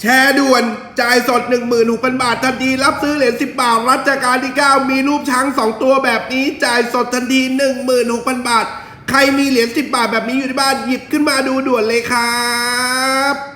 แชร์ด่วนจ่ายสด 16,000 บาททันทีรับซื้อเหรียญ10 บาท รัชกาลที่ 9 มีรูปช้าง 2 ตัวแบบนี้จ่ายสดทันที 16,000 บาท ใครมีเหรียญ10 บาทแบบนี้อยู่ที่บ้านหยิบขึ้นมาดูด่วนเลยครับ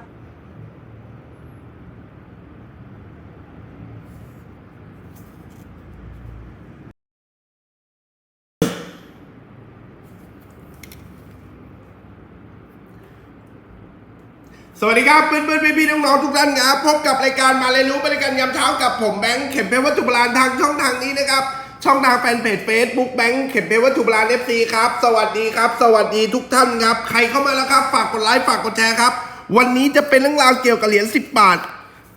สวัสดีครับเพื่อนเพื่อนพี่พี่น้องๆทุกท่านครับพบกับรายการมาเรียนรู้บริการยามเช้ากับผมแบงค์เข็มเพชรวัตถุโบราณทางช่องทางนี้นะครับช่องทางแฟนเพจ Facebook แบงค์เข็มเพชรวัตถุโบราณ FC ครับสวัสดีครับ สวัสดีทุกท่านครับ ใครเข้ามาแล้วครับฝากกดไลค์ฝากกดแชร์ครับ วันนี้จะเป็นเรื่องราวเกี่ยวกับเหรียญ10 บาท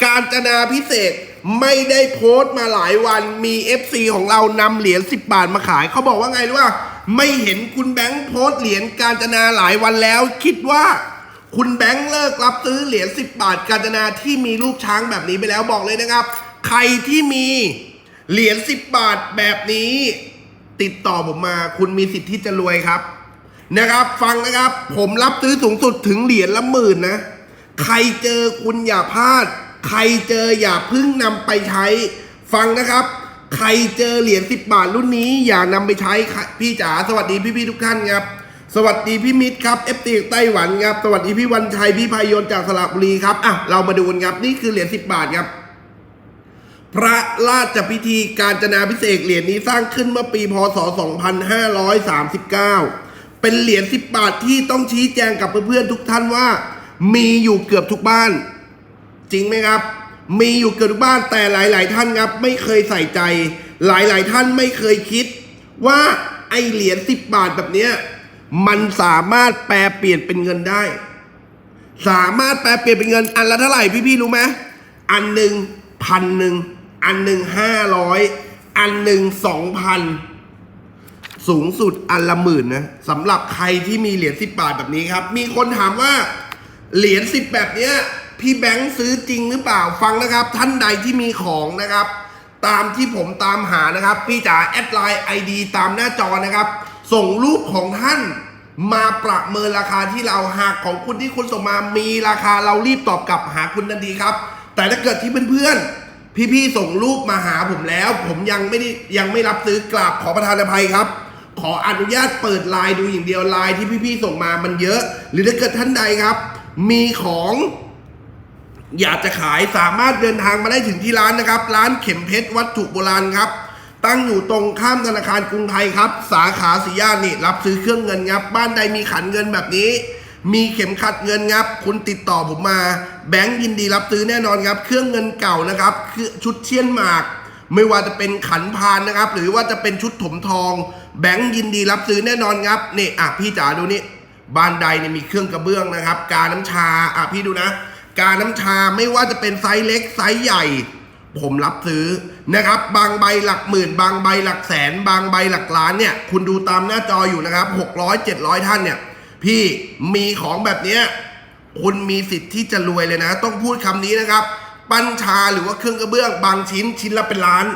การจนาพิเศษไม่ได้โพสต์มาหลายวันมี FC ของเรานำเหรียญ10 บาทมาขายเขาบอกว่าไงรู้ว่าไม่เห็นคุณแบงค์โพสต์เหรียญการจนาหลายวันแล้ว คิดว่า คุณแบงค์เลิกรับซื้อเหรียญ10 บาทกาญจนาที่มีรูปช้างแบบนี้ไปแล้วบอกเลยนะครับ ใครที่มีเหรียญ10 บาทแบบนี้ ติดต่อผมมา คุณมีสิทธิ์ที่จะรวยครับ นะครับ ฟังนะครับ ผมรับซื้อสูงสุดถึงเหรียญละหมื่นนะ ใครเจอคุณอย่าพลาด ใครเจออย่าพึ่งนำไปใช้ ฟังนะครับ ใครเจอเหรียญ10 บาทรุ่นนี้ อย่านำไปใช้พี่จ๋าสวัสดีพี่ๆทุกท่านครับ สวัสดีพี่มิตรครับเอฟตีไต้หวันครับ สวัสดีพี่วันชัยพี่พายนจากสระบุรีครับอะเรามาดูกันครับ นี่คือเหรียญ10บบาทครับ พระราชพิธีการจนาพิเศษเหรียญนี้สร้างขึ้นเมื่อปีพศ 2539 เป็นเหรียญ10บบาทที่ต้องชี้แจงกับเพื่อนๆทุกท่านว่า มีอยู่เกือบทุกบ้าน จริงไหมครับ มีอยู่เกือบทุกบ้านแต่หลาย ๆ ท่านครับ ไม่เคยใส่ใจ หลาย ๆ ท่านไม่เคยคิด ว่าไอเหรียญ10บาทแบบเนี้ย มันสามารถแปลเปลี่ยนเป็นเงินได้ สามารถแปลเปลี่ยนเป็นเงิน อันละเท่าไหร่พี่ๆรู้ไหมอันหนึ่งพันหนึ่งอันหนึ่งห้าร้อยอันหนึ่งสองพันสูงสุดอันละหมื่นนะสำหรับใครที่มีเหรียญสิบบาทแบบนี้ครับ มีคนถามว่า เหรียญสิบแบบเนี้ย พี่แบงค์ซื้อจริงหรือเปล่าฟังนะครับ ท่านใดที่มีของนะครับ ตามที่ผมตามหานะครับ พี่จ๋าแอดไลน์ไอดีตามหน้าจอนะครับ ส่งรูปของท่านมาประเมินราคาที่เราหากของคุณที่คุณส่งมามีราคาเรารีบตอบกลับหาคุณทันทีครับ แต่ถ้าเกิดที่เพื่อนๆ พี่ๆส่งรูปมาหาผมแล้ว ผมยังไม่ได้ยังไม่รับซื้อกราบขอประทานอภัยครับ ขออนุญาตเปิดไลน์ดูอย่างเดียวไลน์ที่พี่ๆส่งมามันเยอะ หรือถ้าเกิดท่านใดครับ มีของอยากจะขายสามารถเดินทางมาได้ถึงที่ร้านนะครับ ร้านเข็มเพชรวัตถุโบราณครับ ตั้งอยู่ตรงข้ามธนาคารกรุงไทยครับ สาขาสีย่านนี่ รับซื้อเครื่องเงินครับ บ้านใดมีขันเงินแบบนี้ มีเข็มขัดเงินครับ คุณติดต่อผมมา แบงก์ยินดีรับซื้อแน่นอนครับ เครื่องเงินเก่านะครับคือชุดเชียนหมาก ไม่ว่าจะเป็นขันพานนะครับ หรือว่าจะเป็นชุดถมทอง แบงก์ยินดีรับซื้อแน่นอนครับนี่อะพี่จ๋าดูนี่บ้านใดเนี่ยมีเครื่องกระเบื้องนะครับ กาน้ำชาอะพี่ดูนะ กาน้ำชาไม่ว่าจะเป็นไซส์เล็กไซส์ใหญ่ ผมรับซื้อ นะครับ บางใบหลักหมื่น บางใบหลักแสน บางใบหลักล้านเนี่ย คุณดูตามหน้าจออยู่นะครับ 600 700 ท่านเนี่ย พี่มีของแบบเนี้ยคุณมีสิทธิ์ที่จะรวยเลยนะ ต้องพูดคำนี้นะครับ ปั้นชาหรือว่าเครื่องกระเบื้อง บางชิ้นชิ้นละเป็นล้าน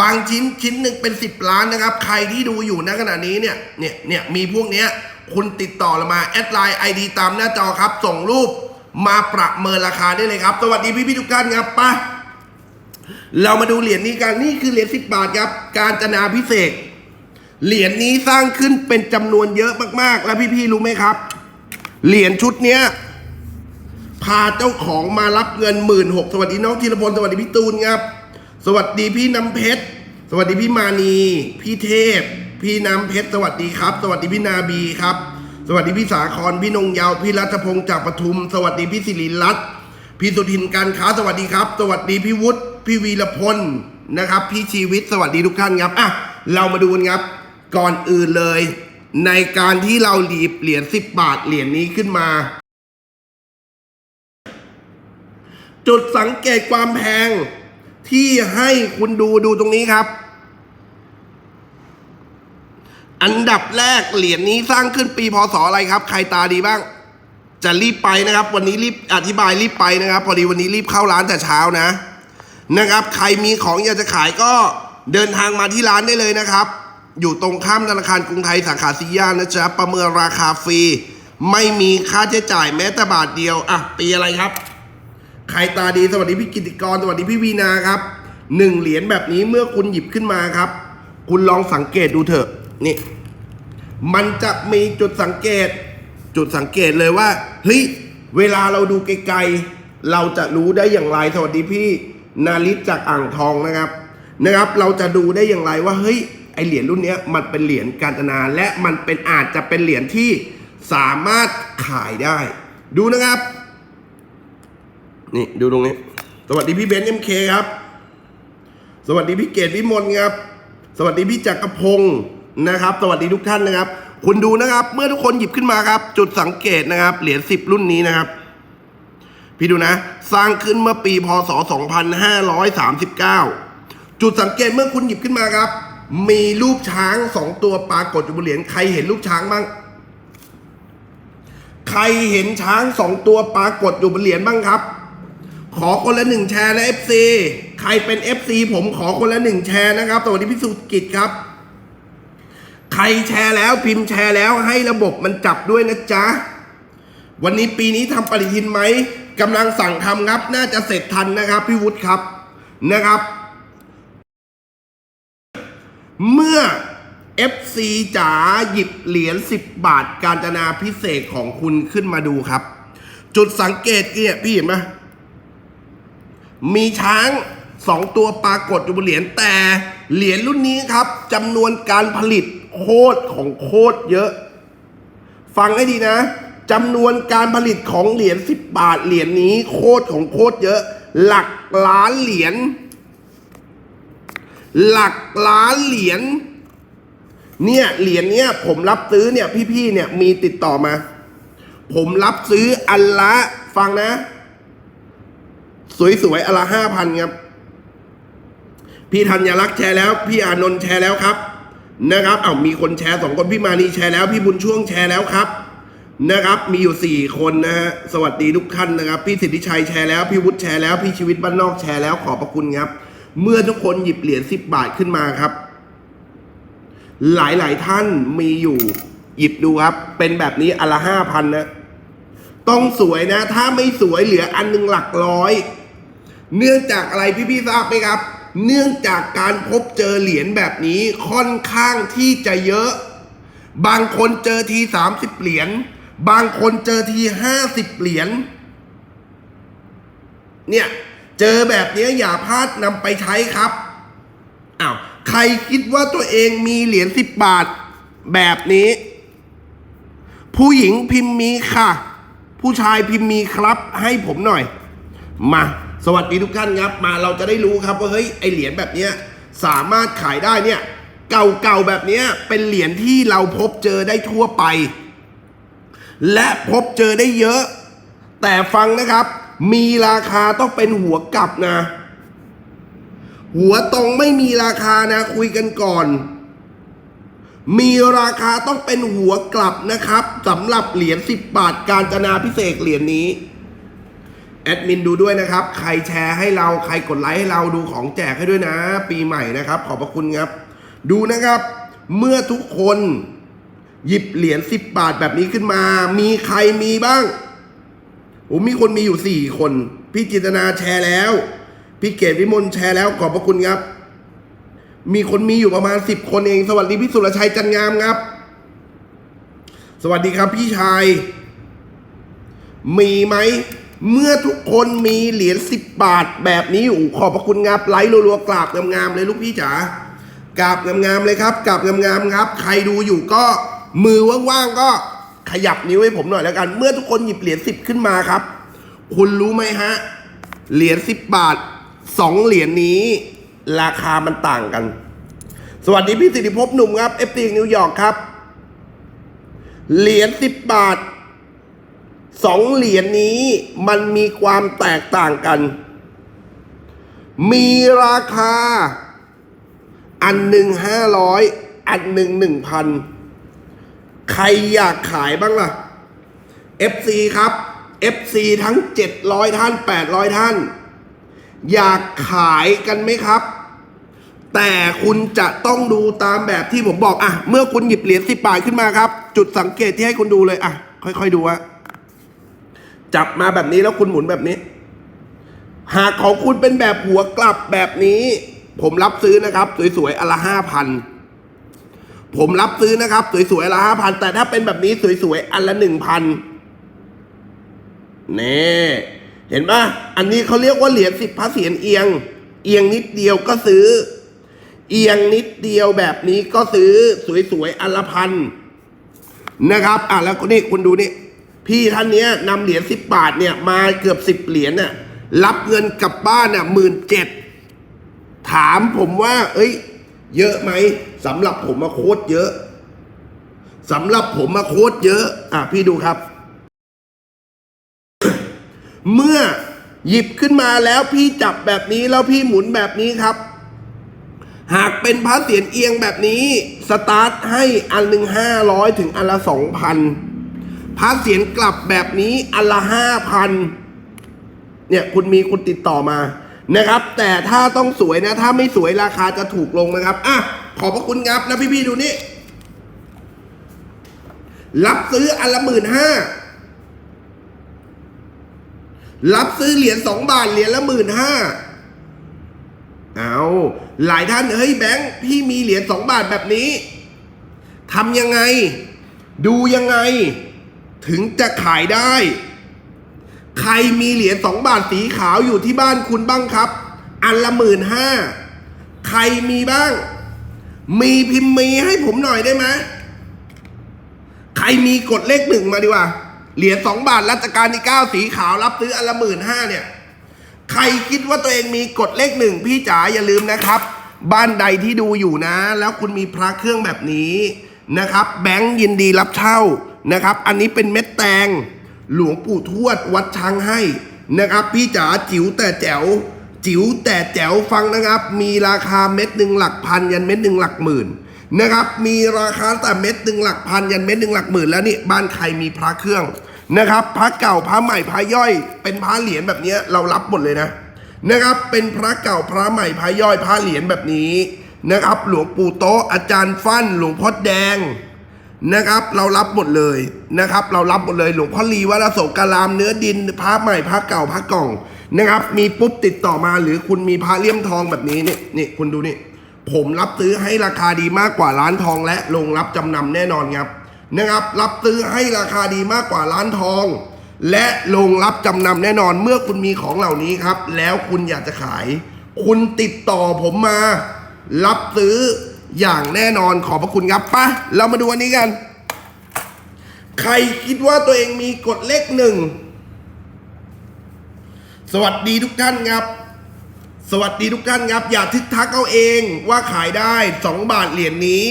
บางชิ้นชิ้นหนึ่งเป็น 10 ล้านนะครับ ใครที่ดูอยู่ณขณะนี้เนี่ย เนี่ย เนี่ย มีพวกเนี้ย คุณติดต่อเรามาแอดไลน์ไอดีตามหน้าจอครับ ส่งรูปมาประเมินราคาได้เลยครับ สวัสดีพี่พี่ๆทุกท่านครับไป เรามาดูเหรียญนี้กันนี่คือเหรียญ10บาทครับ การจนาพิเศษ เหรียญนี้สร้างขึ้นเป็นจำนวนเยอะมากๆ แล้วพี่ๆรู้ไหมครับ เหรียญชุดเนี้ยพาเจ้าของมารับเงินหมื่นหกสวัสดีน้องธีรพลสวัสดีพี่ตูนครับ สวัสดีพี่น้ำเพชร สวัสดีพี่มานี พี่เทพ พี่น้ำเพชร สวัสดีครับ สวัสดีพี่นาบีครับ สวัสดีพี่สาคร พี่นงเยาว พี่รัชพงศ์จากปทุม สวัสดีพี่สิริรัตน์พี่สุทินการค้า สวัสดีครับ สวัสดีพี่วุฒิ พี่วีรพลนะครับ พี่ชีวิตสวัสดีทุกท่านครับอะเรามาดูกันครับ ก่อนอื่นเลย ในการที่เราหลีบเหรียญสิบบาทเหรียญนี้ขึ้นมา จุดสังเกตความแพงที่ให้คุณดูดูตรงนี้ครับ อันดับแรกเหรียญนี้สร้างขึ้นปีพศอะไรครับ ใครตาดีบ้าง จะรีบไปนะครับ วันนี้รีบอธิบายรีบไปนะครับ พอดีวันนี้รีบเข้าร้านแต่เช้านะ นะครับ ใครมีของอยากจะขายก็เดินทางมาที่ร้านได้เลยนะครับ อยู่ตรงข้ามธนาคารกรุงไทยสาขาซีย่านนะจ๊ะประเมินราคาฟรี ไม่มีค่าใช้จ่ายแม้แต่บาทเดียว อะ ปีอะไรครับ ใครตาดีสวัสดีพี่กิติกร สวัสดีพี่วีนาครับหนึ่งเหรียญแบบนี้เมื่อคุณหยิบขึ้นมาครับ คุณลองสังเกตดูเถอะนี่ มันจะมีจุดสังเกต จุดสังเกตเลยว่าเฮ้ยเวลาเราดูไกลๆเราจะรู้ได้อย่างไรสวัสดีพี่ นาริศจากอ่างทองนะครับนะครับ เราจะดูได้อย่างไรว่าเฮ้ยไอเหรียญรุ่นนี้มันเป็นเหรียญกาญจนาและมันเป็นอาจจะเป็นเหรียญที่สามารถขายได้ ดูนะครับ นี่ดูตรงนี้ สวัสดีพี่เบนซ์เอ็มเคครับ สวัสดีพี่เกดวิมลครับ สวัสดีพี่จักรพงศ์นะครับ สวัสดีทุกท่านนะครับ คุณดูนะครับ เมื่อทุกคนหยิบขึ้นมาครับ จุดสังเกตนะครับ เหรียญสิบรุ่นนี้นะครับ พี่ดูนะ สร้างขึ้นเมื่อปีพศ 2539 จุดสังเกตเมื่อคุณหยิบขึ้นมาครับ มีรูปช้างสองตัวปรากฏอยู่บนเหรียญใครเห็นรูปช้างบ้าง ใครเห็นช้างสองตัวปรากฏอยู่บนเหรียญบ้างครับ ขอคนละหนึ่งแชร์นะ FC ใครเป็น FC ผมขอคนละหนึ่งแชร์นะครับสวัสดีพี่สุกิจครับใครแชร์แล้วพิมพ์แชร์แล้วให้ระบบมันจับด้วยนะจ๊ะ วันนี้ปีนี้ทำปฏิทินไหม กำลังสั่งทำครับ น่าจะเสร็จทันนะครับ พี่วุฒิครับนะครับ เมื่อ FC จ๋าหยิบเหรียญ10 บาทการจนาพิเศษของคุณขึ้นมาดูครับ จุดสังเกตเนี่ยพี่เห็นไหมมีช้างสองตัวปรากฏอยู่บนเหรียญแต่เหรียญรุ่นนี้ครับจำนวนการผลิตโคตรของโคตรเยอะ ฟังให้ดีนะ จำนวนการผลิตของเหรียญ10 บาทเหรียญนี้โคตรของโคตรเยอะ หลักล้านเหรียญหลักล้านเหรียญเนี่ยเหรียญเนี้ยผมรับซื้อเนี่ยพี่ๆเนี่ยมีติดต่อมา ผมรับซื้ออันละฟังนะ สวยๆอนละห้าพันครับ พี่ธัญรักษ์แชร์แล้ว พี่อานนท์แชร์แล้วครับ นะครับ เอามีคนแชร์สองคนพี่มานีแชร์แล้ว พี่บุญช่วงแชร์แล้วครับ นะครับมีอยู่สี่คนนะฮะสวัสดีทุกท่านนะครับ พี่สิทธิชัยแชร์แล้ว พี่วุฒิแชร์แล้ว พี่ชีวิตบ้านนอกแชร์แล้วขอบพระคุณครับ เมื่อทุกคนหยิบเหรียญสิบบาทขึ้นมาครับ หลายๆท่านมีอยู่ หยิบดูครับ เป็นแบบนี้อนละห้าพันนะ ต้องสวยนะ ถ้าไม่สวยเหลืออันหนึ่งหลักร้อย เนื่องจากอะไรพี่ๆทราบไหมครับ เนื่องจากการพบเจอเหรียญแบบนี้ค่อนข้างที่จะเยอะ บางคนเจอทีสามสิบเหรียญ บางคนเจอทีห้าสิบเหรียญ เนี่ย เจอแบบนี้อย่าพลาดนำไปใช้ครับอ้าวใครคิดว่าตัวเองมีเหรียญสิบบาทแบบนี้ ผู้หญิงพิมพ์มีค่ะ ผู้ชายพิมพ์มีครับ ให้ผมหน่อย มา สวัสดีทุกท่านครับ มาเราจะได้รู้ครับว่าเฮ้ยไอเหรียญแบบเนี้ยสามารถขายได้เนี่ย เก่าๆแบบเนี้ยเป็นเหรียญที่เราพบเจอได้ทั่วไป และพบเจอได้เยอะ แต่ฟังนะครับ มีราคาต้องเป็นหัวกลับนะ หัวตรงไม่มีราคานะคุยกันก่อน มีราคาต้องเป็นหัวกลับนะครับสำหรับเหรียญ10 บาทการจนาพิเศษเหรียญนี้แอดมินดูด้วยนะครับ ใครแชร์ให้เราใครกดไลค์ให้เราดูของแจกให้ด้วยนะ ปีใหม่นะครับ ขอบพระคุณครับ ดูนะครับ เมื่อทุกคน หยิบเหรียญ10บบาทแบบนี้ขึ้นมา มีใครมีบ้างโอ้มีคนมีอยู่สี่คน พี่จินตนาแชร์แล้ว พี่เกดวิมลแชร์แล้วขอบพระคุณครับ มีคนมีอยู่ประมาณสิบคนเอง สวัสดีพี่สุรชัยจันงามครับ สวัสดีครับพี่ชาย มีไหม เมื่อทุกคนมีเหรียญสิบบาทแบบนี้อยู่ขอบพระคุณครับไลค์รัวๆกราบงามๆเลยลูกพี่จ๋ากราบงามๆเลยครับกราบงามๆครับ ใครดูอยู่ก็ มือว่างๆก็ขยับนิ้วให้ผมหน่อยแล้วกัน เมื่อทุกคนหยิบเหรียญสิบขึ้นมาครับ คุณรู้ไหมฮะ เหรียญสิบบาทสองเหรียญนี้ ราคามันต่างกัน สวัสดีพี่สิริภพหนุ่มครับ FT นิวยอร์กครับ เหรียญสิบบาทสองเหรียญนี้มันมีความแตกต่างกัน มีราคา อันหนึ่งห้าร้อยอันหนึ่งหนึ่งพัน ใครอยากขายบ้างล่ะ FC ครับ FC ทั้ง 700 ท่าน 800 ท่าน อยากขายกันไหมครับ แต่คุณจะต้องดูตามแบบที่ผมบอกอะเมื่อคุณหยิบเหรียญสิบบาทขึ้นมาครับ จุดสังเกตที่ให้คุณดูเลยอะค่อยๆดูอะจับมาแบบนี้แล้วคุณหมุนแบบนี้ หากของคุณเป็นแบบหัวกลับแบบนี้ ผมรับซื้อนะครับ สวยๆอันละห้าพัน ผมรับซื้อนะครับ สวยๆละห้าพันแต่ถ้าเป็นแบบนี้สวยๆอันละหนึ่งพันนี่เห็นปะอันนี้เขาเรียกว่าเหรียญสิบพระเสียรเอียง เอียงนิดเดียวก็ซื้อ เอียงนิดเดียวแบบนี้ก็ซื้อสวยๆอันละพันนะครับ อะแล้วนี่คุณดูนี่พี่ท่านเนี้ยนำเหรียญสิบบาทเนี่ยมาเกือบสิบเหรียญเนี่ยรับเงินกลับบ้านเนี่ยหมื่นเจ็ดถามผมว่า เอ้ย เยอะไหมสำหรับผมมาโคตรเยอะสำหรับผมมาโคตรเยอะ อะพี่ดูครับ เมื่อหยิบขึ้นมาแล้วพี่จับแบบนี้แล้วพี่หมุนแบบนี้ครับ หากเป็นพระเสียรเอียงแบบนี้ สตาร์ทให้อันหนึ่งห้าร้อยถึงอันละสองพันพระเสียรกลับแบบนี้อันละห้าพันเนี่ยคุณมีคุณติดต่อมา นะครับ แต่ถ้าต้องสวยนะ ถ้าไม่สวยราคาจะถูกลงนะครับอะขอบพระคุณครับแล้วพี่ๆดูนี่ รับซื้ออันละหมื่นห้ารับซื้อเหรียญสองบาทเหรียญละหมื่นห้าเอาหลายท่านเฮ้ยแบงค์พี่มีเหรียญสองบาทแบบนี้ทำยังไง ดูยังไง ถึงจะขายได้ ใครมีเหรียญสองบาทสีขาวอยู่ที่บ้านคุณบ้างครับ อันละหมื่นห้าใครมีบ้าง มีพิมพ์มีให้ผมหน่อยได้ไหมใครมีกดเลขหนึ่งมาดีกว่า เหรียญสองบาทรัชกาลที่เก้าสีขาวรับซื้ออันละหมื่นห้าเนี่ย ใครคิดว่าตัวเองมีกฎเลขหนึ่งพี่จ๋าอย่าลืมนะครับ บ้านใดที่ดูอยู่นะ แล้วคุณมีพระเครื่องแบบนี้นะครับ แบงค์ยินดีรับเช่านะครับ อันนี้เป็นเม็ดแตง หลวงปู่ทวดวัดช้างให้นะครับ พี่จ๋าจิ๋วแต่แจ๋ว จิ๋วแต่แจ๋วฟังนะครับ มีราคาเม็ดหนึ่งหลักพันยันเม็ดหนึ่งหลักหมื่นนะครับ มีราคาแต่เม็ดหนึ่งหลักพันยันเม็ดหนึ่งหลักหมื่นแล้วนี่บ้านใครมีพระเครื่องนะครับพระเก่าพระใหม่พระย่อย เป็นพระเหรียญแบบนี้เรารับหมดเลยนะนะครับ เป็นพระเก่าพระใหม่พระย่อยพระเหรียญแบบนี้นะครับ หลวงปู่โตอาจารย์ฟั่นหลวงพ่อแดง นะครับ เรารับหมดเลยนะครับ เรารับหมดเลยหลวงพ่อลีวัดโศการามเนื้อดินพระใหม่พระเก่าพระกล่องนะครับ มีปุ๊บติดต่อมาหรือคุณมีพระเลี่ยมทองแบบนี้นี่นี่คุณดูนี่ผมรับซื้อให้ราคาดีมากกว่าร้านทองและโรงรับจำนำแน่นอนครับนะครับ รับซื้อให้ราคาดีมากกว่าร้านทอง และโรงรับจำนำแน่นอนเมื่อคุณมีของเหล่านี้ครับ แล้วคุณอยากจะขาย คุณติดต่อผมมา รับซื้อ อย่างแน่นอนขอบพระคุณครับปะเรามาดูอันนี้กัน ใครคิดว่าตัวเองมีกฎเลขหนึ่ง สวัสดีทุกท่านครับ สวัสดีทุกท่านครับ อย่าทึกทักเอาเองว่าขายได้สองบาทเหรียญนี้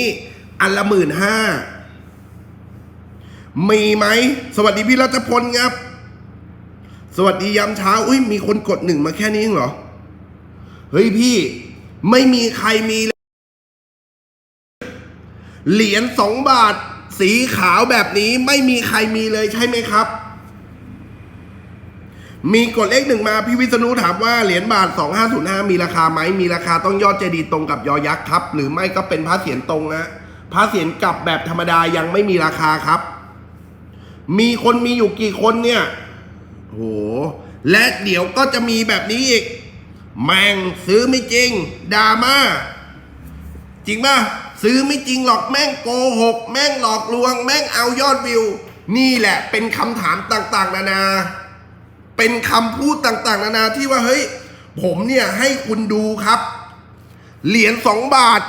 อันละหมื่นห้ามีไหม สวัสดีพี่รัชพลครับ สวัสดียามเช้า อุ้ยมีคนกดหนึ่งมาแค่นี้เองเหรอ เฮ้ยพี่ ไม่มีใครมี เหรียญสองบาท สีขาวแบบนี้ไม่มีใครมีเลยใช่ไหมครับ มีกดเลขหนึ่งมาพี่วิษณุถามว่าเหรียญบาท 2505 มีราคาไหมมีราคาต้องยอดเจดีย์ตรงกับยอยักษ์ครับ หรือไม่ก็เป็นพระเศียรตรงนะพระเศียรกลับแบบธรรมดายังไม่มีราคาครับ มีคนมีอยู่กี่คนเนี่ยโหและเดี๋ยวก็จะมีแบบนี้อีก แม่งซื้อไม่จริงดราม่าจริงป่ะ ซื้อไม่จริงหรอกแม่งโกหก แม่งหลอกลวง แม่งเอายอดวิว นี่แหละเป็นคำถามต่างๆ นานา เป็นคำพูดต่างๆ นานาที่ว่าเฮ้ย ผมเนี่ยให้คุณดูครับ เหรียญสองบาท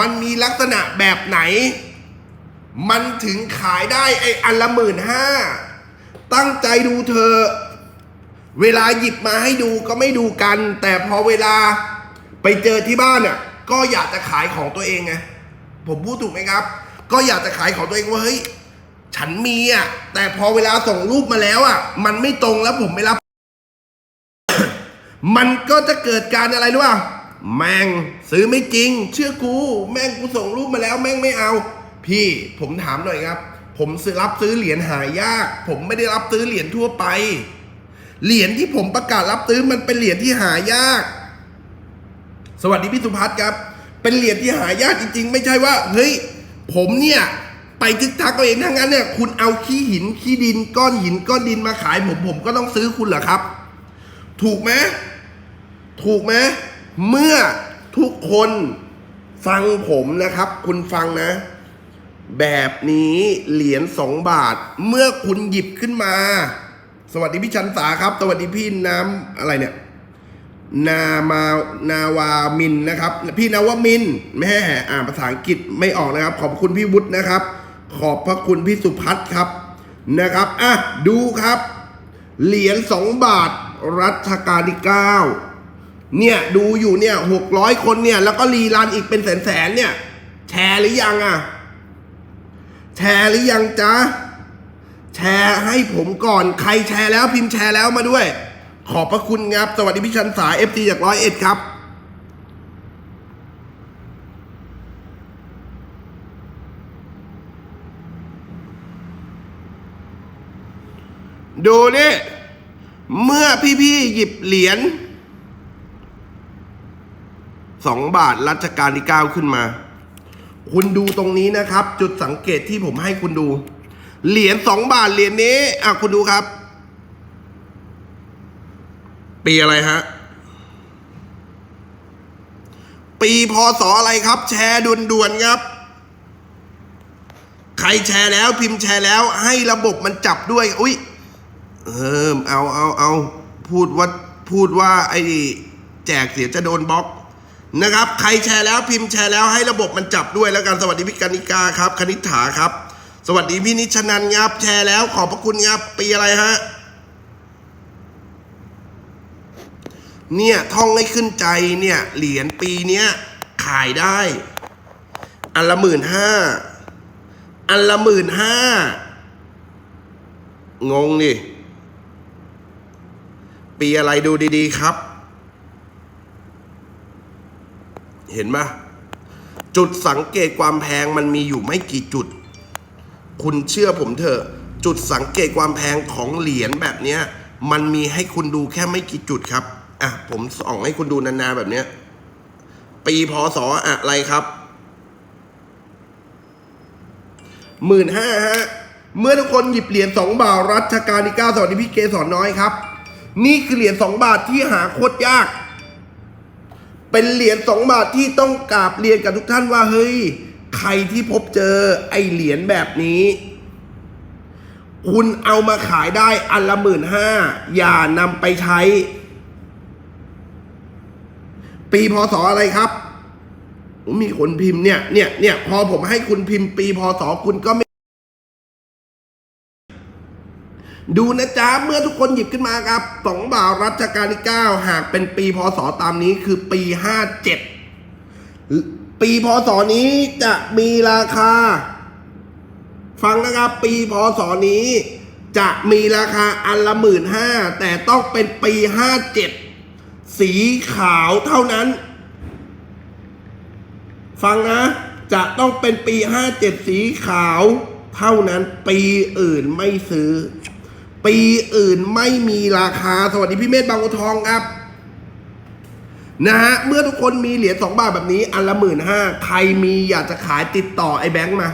มันมีลักษณะแบบไหน มันถึงขายได้ไอ้อันละหมื่นห้าตั้งใจดูเธอ เวลาหยิบมาให้ดูก็ไม่ดูกัน แต่พอเวลาไปเจอที่บ้านเนี่ยก็อยากจะขายของตัวเองไง ผมพูดถูกไหมครับ ก็อยากจะขายของตัวเองว่าเฮ้ยฉันมีอะ แต่พอเวลาส่งรูปมาแล้วอะ มันไม่ตรงแล้วผมไม่รับ มันก็จะเกิดการอะไรรู้ป่ะแม่งซื้อไม่จริง เชื่อกู แม่งกูส่งรูปมาแล้ว แม่งไม่เอา พี่ผมถามหน่อยครับ ผมซื้อรับซื้อเหรียญหายาก ผมไม่ได้รับซื้อเหรียญทั่วไป เหรียญที่ผมประกาศรับซื้อมันเป็นเหรียญที่หายาก สวัสดีพี่สุพัฒน์ครับ เป็นเหรียญที่หายากจริง ๆ ไม่ใช่ว่า เฮ้ย ผมเนี่ย ไปทึกทักเอาเองถ้างั้นเนี่ยคุณเอาขี้หินขี้ดินก้อนหินก้อนดินมาขายผมผมก็ต้องซื้อคุณเหรอครับ ถูกไหมถูกไหมเมื่อทุกคนฟังผมนะครับ คุณฟังนะ แบบนี้เหรียญสองบาท เมื่อคุณหยิบขึ้นมา สวัสดีพี่ชันสาครับ สวัสดีพี่น้ำอะไรเนี่ย นามานาวามินนะครับ พี่นาวามินแม่อ่านภาษาอังกฤษไม่ออกนะครับ ขอบคุณพี่วุฒินะครับ ขอบพระคุณพี่สุพัฒน์ครับนะครับอะดูครับ เหรียญสองบาทรัชกาลที่เก้าเนี่ยดูอยู่เนี่ยหกร้อยคนเนี่ย แล้วก็รีรันอีกเป็นแสนแสนเนี่ย แชร์หรือยังอะ แชร์หรือยังจ๊ะแชร์ให้ผมก่อนใครแชร์แล้วพิมพ์แชร์แล้วมาด้วย ขอบพระคุณครับ สวัสดีพี่ชันสายเอฟซีจากร้อยเอ็ดครับดูนี่เมื่อพี่ๆหยิบเหรียญสองบาทรัชกาลที่เก้าขึ้นมา คุณดูตรงนี้นะครับ จุดสังเกตที่ผมให้คุณดู เหรียญสองบาทเหรียญนี้อะคุณดูครับ ปีอะไรฮะ ปีพศอะไรครับ แชร์ด่วนๆครับ ใครแชร์แล้วพิมพ์แชร์แล้ว ให้ระบบมันจับด้วย อุ้ยเออเอาเอาเอาพูดว่าพูดว่าไอ้แจกเสียจะโดนบล็อกนะครับ ใครแชร์แล้วพิมพ์แชร์แล้วให้ระบบมันจับด้วยแล้วกันสวัสดีพี่กนิกาครับ คณิษฐาครับ สวัสดีพี่นิชนันครับแชร์แล้วขอบพระคุณครับปีอะไรฮะ เนี่ยท่องให้ขึ้นใจเนี่ยเหรียญปีเนี้ยขายได้ อันละหมื่นห้าอันละหมื่นห้างงดิปีอะไรดูดีๆครับ เห็นไหมจุดสังเกตความแพงมันมีอยู่ไม่กี่จุด คุณเชื่อผมเถอะ จุดสังเกตความแพงของเหรียญแบบนี้มันมีให้คุณดูแค่ไม่กี่จุดครับ อะผมส่องให้คุณดูนานๆแบบเนี้ย ปีพศอะไรครับหมื่นห้าฮะ เมื่อทุกคนหยิบเหรียญสองบาทรัชกาลที่เก้าสวัสดีพี่เกสอนน้อยครับ นี่คือเหรียญสองบาทที่หาโคตรยาก เป็นเหรียญสองบาทที่ต้องกราบเรียนกับทุกท่านว่าเฮ้ย ใครที่พบเจอไอเหรียญแบบนี้ คุณเอามาขายได้อันละหมื่นห้าอย่านำไปใช้ ปีพศอะไรครับมีคนพิมพ์เนี่ยเนี่ยเนี่ยพอผมให้คุณพิมพ์ ปีพศคุณก็ไม่ดูนะจ๊ะเมื่อทุกคนหยิบขึ้นมาครับสองบาทรัชกาลที่9หากเป็นปีพศตามนี้คือปี57ปีพศนี้จะมีราคา ฟังนะครับ ปีพศนี้ จะมีราคาอันละหมื่นห้าแต่ต้องเป็นปี57 สีขาวเท่านั้น ฟังนะ จะต้องเป็นปี 57 สีขาวเท่านั้น ปีอื่นไม่ซื้อ ปีอื่นไม่มีราคา สวัสดีพี่เมธบางบัวทองครับ นะฮะ เมื่อทุกคนมีเหรียญสองบาทแบบนี้ อันละหมื่นห้าใครมีอยากจะขายติดต่อไอ้แบงค์มา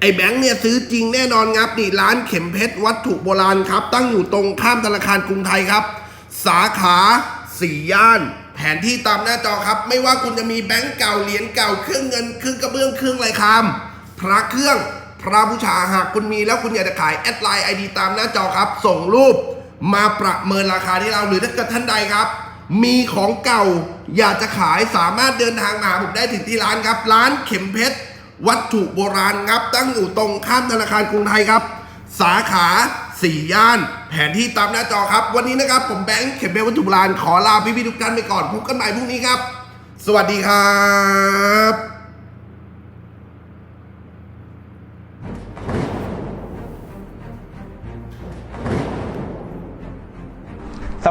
ไอ้แบงค์เนี่ยซื้อจริงแน่นอนครับนี่ร้านเข็มเพชรวัตถุโบราณครับ ตั้งอยู่ตรงข้ามธนาคารกรุงไทยครับ สาขา สี่ย่าน แผนที่ตามหน้าจอครับ ไม่ว่าคุณจะมีแบงค์เก่าเหรียญเก่าเครื่องเงินเครื่องกระเบื้องเครื่องไรคามพระเครื่องพระบูชาหากคุณมีแล้วคุณอยากจะขายแอดไลน์ไอดีตามหน้าจอครับ ส่งรูปมาประเมินราคาที่เราหรือถ้าเกิดท่านใดครับ มีของเก่าอยากจะขายสามารถเดินทางมาหาผมได้ถึงที่ร้านครับ ร้านเข็มเพชรวัตถุโบราณครับ ตั้งอยู่ตรงข้ามธนาคารกรุงไทยครับ สาขา สี่ย่าน แผนที่ตามหน้าจอครับ วันนี้นะครับ ผมแบงค์เข็มเบลวัตถุโบราณขอลาพี่ๆทุกท่านไปก่อนพบกันใหม่พรุ่งนี้ครับ สวัสดีครับ